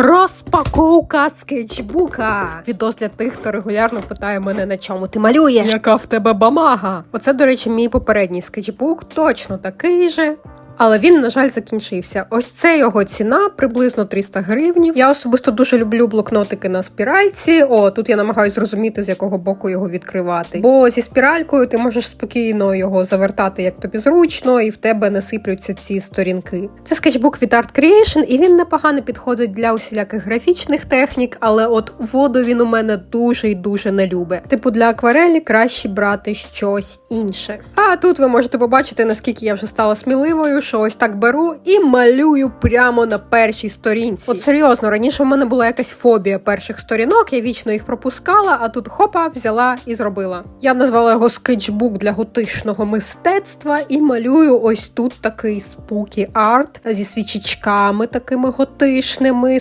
Розпаковка скетчбука. Відос для тих, хто регулярно питає мене на чому ти малюєш. Яка в тебе бамага? Оце, до речі, мій попередній скетчбук, точно такий же. Але він, на жаль, закінчився. Ось це його ціна, приблизно 300 гривнів. Я особисто дуже люблю блокнотики на спіральці. О, тут я намагаюся зрозуміти, з якого боку його відкривати. Бо зі спіралькою ти можеш спокійно його завертати як тобі зручно, і в тебе не сиплються ці сторінки. Це скетчбук від Art Creation, і він непогано підходить для усіляких графічних технік, але от воду він у мене дуже і дуже не любить. Типу для акварелі краще брати щось інше. А тут ви можете побачити, наскільки я вже стала сміливою, що ось так беру і малюю прямо на першій сторінці. От серйозно, раніше в мене була якась фобія перших сторінок, я вічно їх пропускала, а тут хопа, взяла і зробила. Я назвала його скетчбук для готичного мистецтва і малюю ось тут такий спукі арт зі свічечками такими готичними,